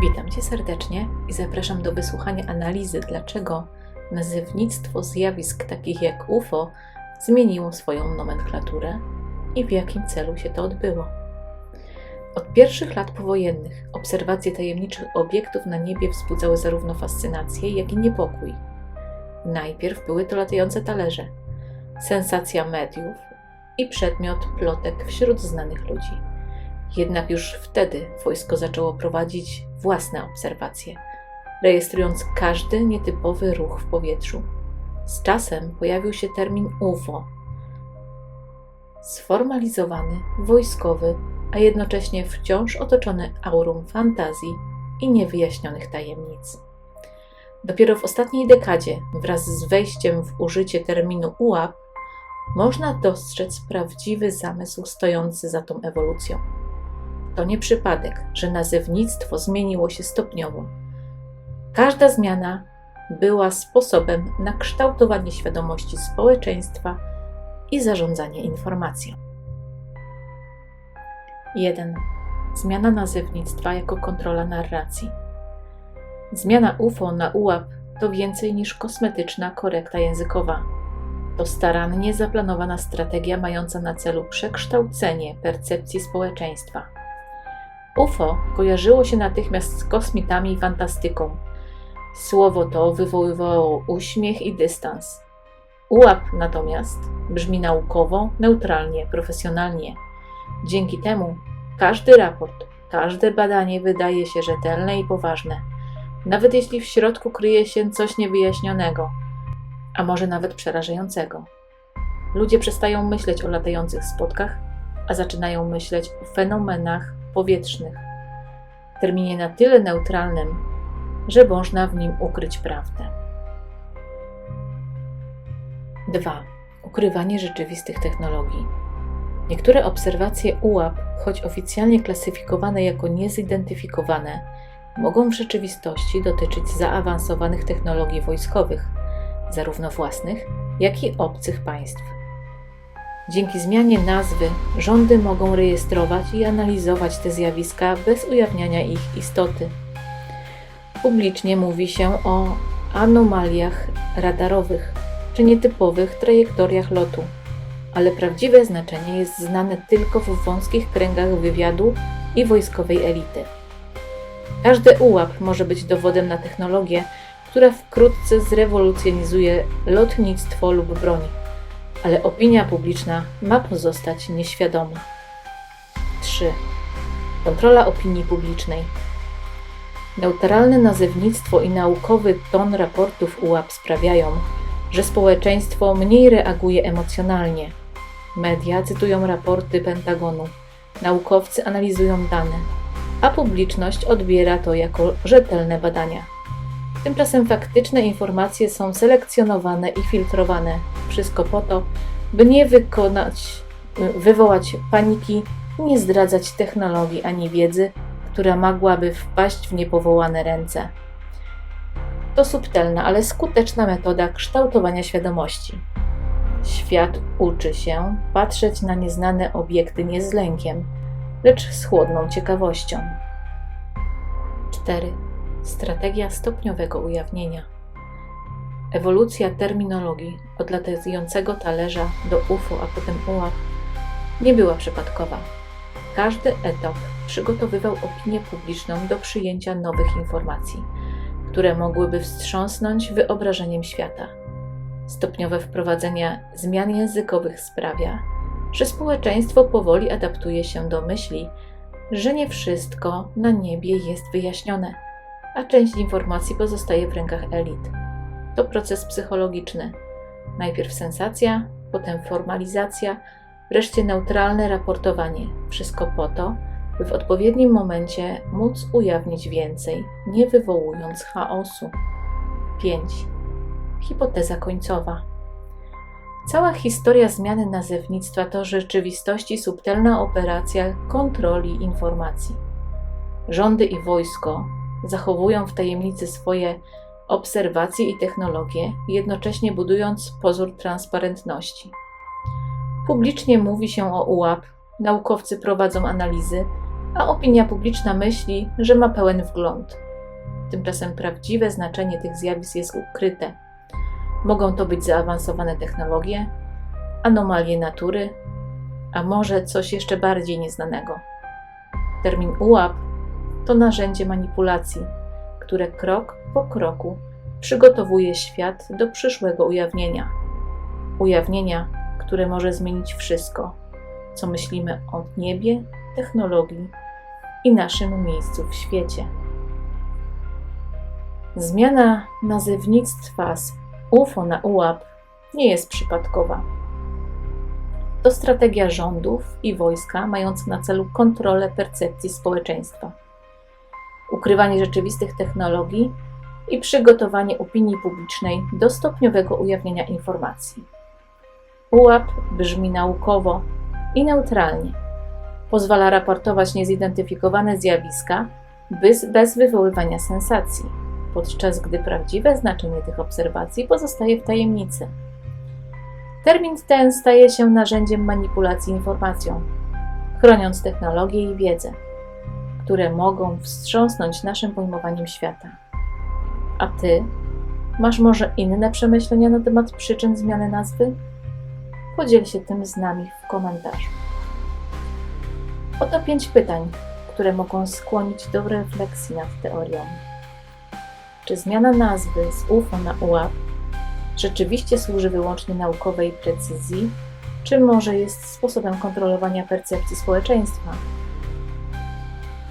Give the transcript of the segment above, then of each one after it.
Witam Cię serdecznie i zapraszam do wysłuchania analizy, dlaczego nazewnictwo zjawisk takich jak UFO zmieniło swoją nomenklaturę i w jakim celu się to odbyło. Od pierwszych lat powojennych obserwacje tajemniczych obiektów na niebie wzbudzały zarówno fascynację, jak i niepokój. Najpierw były to latające talerze, sensacja mediów i przedmiot plotek wśród znanych ludzi. Jednak już wtedy wojsko zaczęło prowadzić własne obserwacje, rejestrując każdy nietypowy ruch w powietrzu. Z czasem pojawił się termin UFO, sformalizowany, wojskowy, a jednocześnie wciąż otoczony aurą fantazji i niewyjaśnionych tajemnic. Dopiero w ostatniej dekadzie, wraz z wejściem w użycie terminu UAP, można dostrzec prawdziwy zamysł stojący za tą ewolucją. To nie przypadek, że nazewnictwo zmieniło się stopniowo. Każda zmiana była sposobem na kształtowanie świadomości społeczeństwa i zarządzanie informacją. 1. Zmiana nazewnictwa jako kontrola narracji. Zmiana UFO na UAP to więcej niż kosmetyczna korekta językowa. To starannie zaplanowana strategia mająca na celu przekształcenie percepcji społeczeństwa. UFO kojarzyło się natychmiast z kosmitami i fantastyką. Słowo to wywoływało uśmiech i dystans. UAP natomiast brzmi naukowo, neutralnie, profesjonalnie. Dzięki temu każdy raport, każde badanie wydaje się rzetelne i poważne, nawet jeśli w środku kryje się coś niewyjaśnionego, a może nawet przerażającego. Ludzie przestają myśleć o latających spotkach, a zaczynają myśleć o fenomenach powietrznych, terminie na tyle neutralnym, że można w nim ukryć prawdę. 2. Ukrywanie rzeczywistych technologii. Niektóre obserwacje UAP, choć oficjalnie klasyfikowane jako niezidentyfikowane, mogą w rzeczywistości dotyczyć zaawansowanych technologii wojskowych, zarówno własnych, jak i obcych państw. Dzięki zmianie nazwy rządy mogą rejestrować i analizować te zjawiska bez ujawniania ich istoty. Publicznie mówi się o anomaliach radarowych czy nietypowych trajektoriach lotu, ale prawdziwe znaczenie jest znane tylko w wąskich kręgach wywiadu i wojskowej elity. Każdy ułap może być dowodem na technologię, która wkrótce zrewolucjonizuje lotnictwo lub broń ale opinia publiczna ma pozostać nieświadoma. 3. Kontrola opinii publicznej. Neutralne nazewnictwo i naukowy ton raportów UAP sprawiają, że społeczeństwo mniej reaguje emocjonalnie. Media cytują raporty Pentagonu, naukowcy analizują dane, a publiczność odbiera to jako rzetelne badania. Tymczasem faktyczne informacje są selekcjonowane i filtrowane. Wszystko po to, by nie wykonać, wywołać paniki nie zdradzać technologii ani wiedzy, która mogłaby wpaść w niepowołane ręce. To subtelna, ale skuteczna metoda kształtowania świadomości. Świat uczy się patrzeć na nieznane obiekty nie z lękiem, lecz z chłodną ciekawością. 4 strategia stopniowego ujawnienia. Ewolucja terminologii od latającego talerza do UFO, a potem UAP nie była przypadkowa. Każdy etap przygotowywał opinię publiczną do przyjęcia nowych informacji, które mogłyby wstrząsnąć wyobrażeniem świata. Stopniowe wprowadzenie zmian językowych sprawia, że społeczeństwo powoli adaptuje się do myśli, że nie wszystko na niebie jest wyjaśnione a część informacji pozostaje w rękach elit. To proces psychologiczny. Najpierw sensacja, potem formalizacja, wreszcie neutralne raportowanie. Wszystko po to, by w odpowiednim momencie móc ujawnić więcej, nie wywołując chaosu. 5. Hipoteza końcowa. Cała historia zmiany nazewnictwa to rzeczywistości subtelna operacja kontroli informacji. Rządy i wojsko zachowują w tajemnicy swoje obserwacje i technologie, jednocześnie budując pozór transparentności. Publicznie mówi się o UAP, naukowcy prowadzą analizy, a opinia publiczna myśli, że ma pełen wgląd. Tymczasem prawdziwe znaczenie tych zjawisk jest ukryte. Mogą to być zaawansowane technologie, anomalie natury, a może coś jeszcze bardziej nieznanego. Termin ułap to narzędzie manipulacji, które krok po kroku przygotowuje świat do przyszłego ujawnienia. Ujawnienia, które może zmienić wszystko, co myślimy o niebie, technologii i naszym miejscu w świecie. Zmiana nazewnictwa z UFO na UAP nie jest przypadkowa. To strategia rządów i wojska mająca na celu kontrolę percepcji społeczeństwa, ukrywanie rzeczywistych technologii i przygotowanie opinii publicznej do stopniowego ujawnienia informacji. UAP brzmi naukowo i neutralnie. Pozwala raportować niezidentyfikowane zjawiska bez, bez wywoływania sensacji, podczas gdy prawdziwe znaczenie tych obserwacji pozostaje w tajemnicy. Termin ten staje się narzędziem manipulacji informacją, chroniąc technologię i wiedzę, które mogą wstrząsnąć naszym pojmowaniem świata. A ty masz może inne przemyślenia na temat przyczyn zmiany nazwy? Podziel się tym z nami w komentarzu. Oto pięć pytań, które mogą skłonić do refleksji nad teorią. Czy zmiana nazwy z UFO na UAP rzeczywiście służy wyłącznie naukowej precyzji, czy może jest sposobem kontrolowania percepcji społeczeństwa?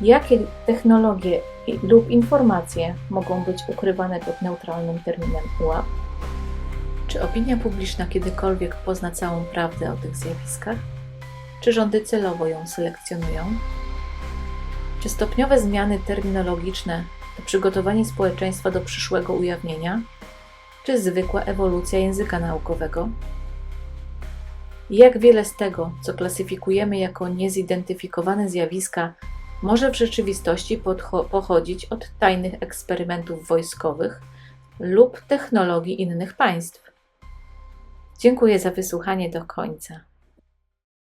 Jakie technologie lub informacje mogą być ukrywane pod neutralnym terminem UAP? Czy opinia publiczna kiedykolwiek pozna całą prawdę o tych zjawiskach? Czy rządy celowo ją selekcjonują? Czy stopniowe zmiany terminologiczne to przygotowanie społeczeństwa do przyszłego ujawnienia? Czy zwykła ewolucja języka naukowego? Jak wiele z tego, co klasyfikujemy jako niezidentyfikowane zjawiska, może w rzeczywistości pochodzić od tajnych eksperymentów wojskowych lub technologii innych państw? Dziękuję za wysłuchanie do końca.